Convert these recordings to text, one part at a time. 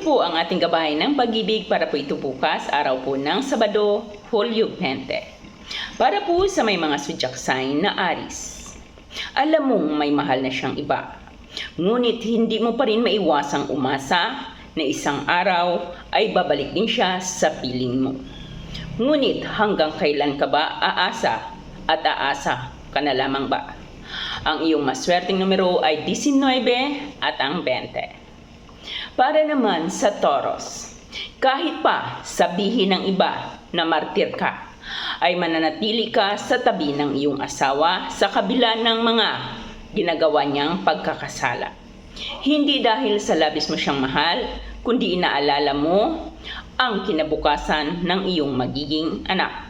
po ang ating gabay ng pag-ibig para po ito bukas, araw po ng Sabado, Hulyo 20. Para po sa may mga zodiac sign na Aris. Alam mong may mahal na siyang iba. Ngunit hindi mo pa rin maiwasang umasa na isang araw ay babalik din siya sa piling mo. Ngunit hanggang kailan ka ba aasa at aasa ka na lamang ba? Ang iyong maswerteng numero ay 19 at ang 20. Para naman sa Taurus, kahit pa sabihin ng iba na martir ka, ay mananatili ka sa tabi ng iyong asawa sa kabila ng mga ginagawa niyang pagkakasala. Hindi dahil sa labis mo siyang mahal, kundi inaalala mo ang kinabukasan ng iyong magiging anak.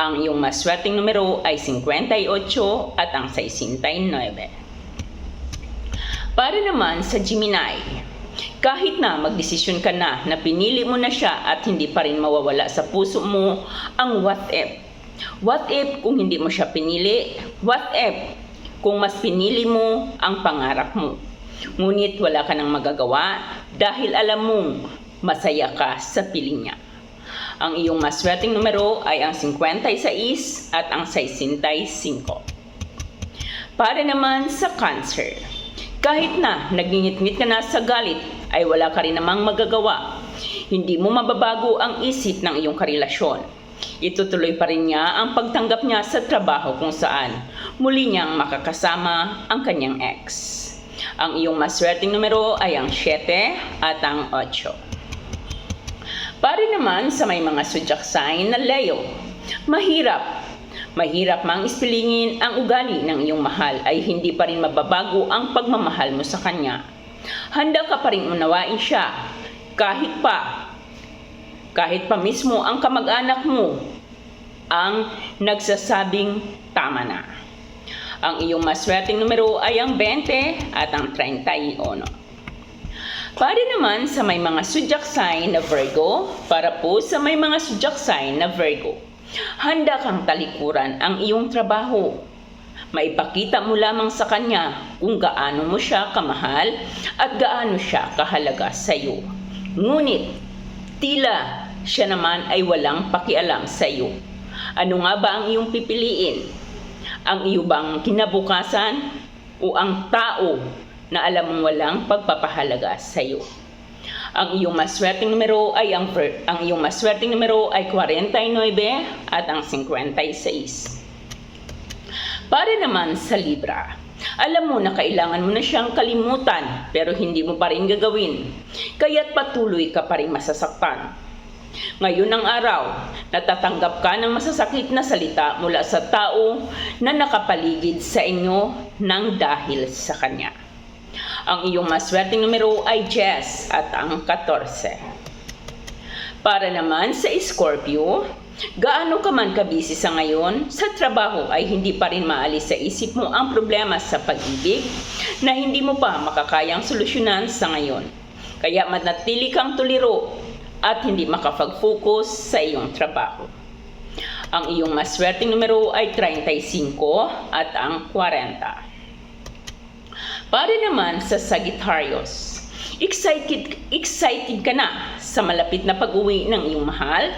Ang iyong maswerteng numero ay 58 at ang 69. Para naman sa Gemini, kahit na magdesisyon ka na na pinili mo na siya at hindi pa rin mawawala sa puso mo ang what if. What if kung hindi mo siya pinili? What if kung mas pinili mo ang pangarap mo? Ngunit wala ka nang magagawa dahil alam mong masaya ka sa piling niya. Ang iyong maswerteng numero ay ang 56 at ang 65. Para naman sa cancer, kahit na nagingit-ngit ka na sa galit, ay wala ka rin namang magagawa. Hindi mo mababago ang isip ng iyong karelasyon. Itutuloy pa rin niya ang pagtanggap niya sa trabaho kung saan muli niyang makakasama ang kanyang ex. Ang iyong maswerteng numero ay ang 7 at ang 8. Para naman sa may mga zodiac sign na Leo, mahirap Mahirap mang ispilingin ang ugali ng iyong mahal ay hindi pa rin mababago ang pagmamahal mo sa kanya. Handa ka pa rin unawain siya kahit pa kahit pa mismo ang kamag-anak mo ang nagsasabing tama na. Ang iyong maswerteng numero ay ang 20 at ang 31. Para naman sa may mga zodiac sign na Virgo, para po sa may mga zodiac sign na Virgo. Handa kang talikuran ang iyong trabaho. Maipakita mo lamang sa kanya kung gaano mo siya kamahal at gaano siya kahalaga sa iyo. Ngunit, tila siya naman ay walang pakialam sa iyo. Ano nga ba ang iyong pipiliin? Ang iyo bang kinabukasan o ang tao na alam mong walang pagpapahalaga sa iyo? Ang iyong maswerteng numero ay ang, ang iyong maswerteng numero ay 49 at ang 56. Para naman sa Libra, alam mo na kailangan mo na siyang kalimutan pero hindi mo pa rin gagawin. Kaya't patuloy ka pa rin masasaktan. Ngayon ang araw, natatanggap ka ng masasakit na salita mula sa tao na nakapaligid sa inyo ng dahil sa kanya. Ang iyong maswerteng numero ay Jess at ang 14. Para naman sa Scorpio, gaano ka man kabisi sa ngayon, sa trabaho ay hindi pa rin maalis sa isip mo ang problema sa pag-ibig na hindi mo pa makakayang solusyonan sa ngayon. Kaya manatili kang tuliro at hindi makapag-focus sa iyong trabaho. Ang iyong maswerteng numero ay 35 at ang 40. Para naman sa Sagittarius, excited, excited ka na sa malapit na pag-uwi ng iyong mahal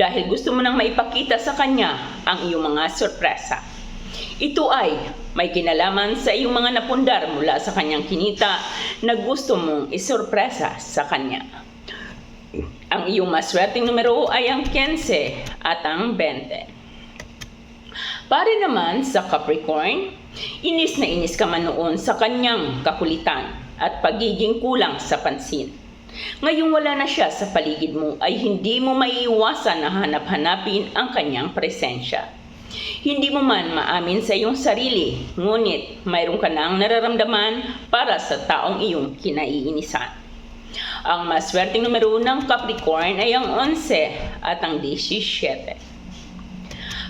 dahil gusto mo nang maipakita sa kanya ang iyong mga sorpresa. Ito ay may kinalaman sa iyong mga napundar mula sa kanyang kinita na gusto mong isorpresa sa kanya. Ang iyong maswerteng numero ay ang 15 at ang 20. Para naman sa Capricorn, Inis na inis ka man noon sa kanyang kakulitan at pagiging kulang sa pansin. Ngayong wala na siya sa paligid mo ay hindi mo maiiwasan na hanap-hanapin ang kanyang presensya. Hindi mo man maamin sa iyong sarili, ngunit mayroon ka nang nararamdaman para sa taong iyong kinaiinisan. Ang maswerteng numero ng Capricorn ay ang 11 at ang 17.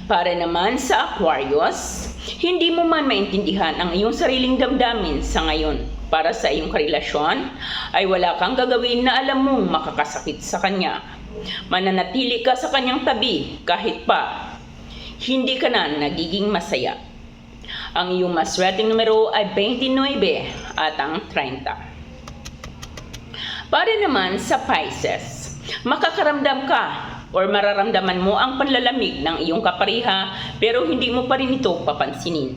Para naman sa Aquarius, hindi mo man maintindihan ang iyong sariling damdamin sa ngayon para sa iyong karelasyon, ay wala kang gagawin na alam mong makakasakit sa kanya. Mananatili ka sa kanyang tabi kahit pa hindi ka na nagiging masaya. Ang iyong maswerteng numero ay 29 at ang 30. Para naman sa Pisces, makakaramdam ka or mararamdaman mo ang panlalamig ng iyong kapariha pero hindi mo pa rin ito papansinin.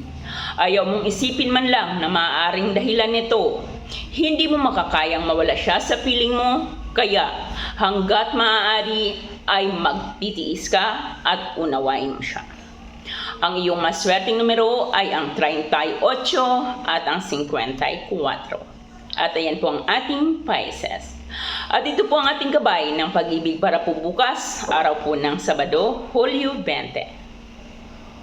Ayaw mong isipin man lang na maaaring dahilan nito. Hindi mo makakayang mawala siya sa piling mo, kaya hanggat maaari ay magtitiis ka at unawain mo siya. Ang iyong maswerteng numero ay ang 38 at ang 54. At ayan po ang ating Pisces. At ito po ang ating gabay ng pag-ibig para po bukas, araw po ng Sabado, Hulyo 20.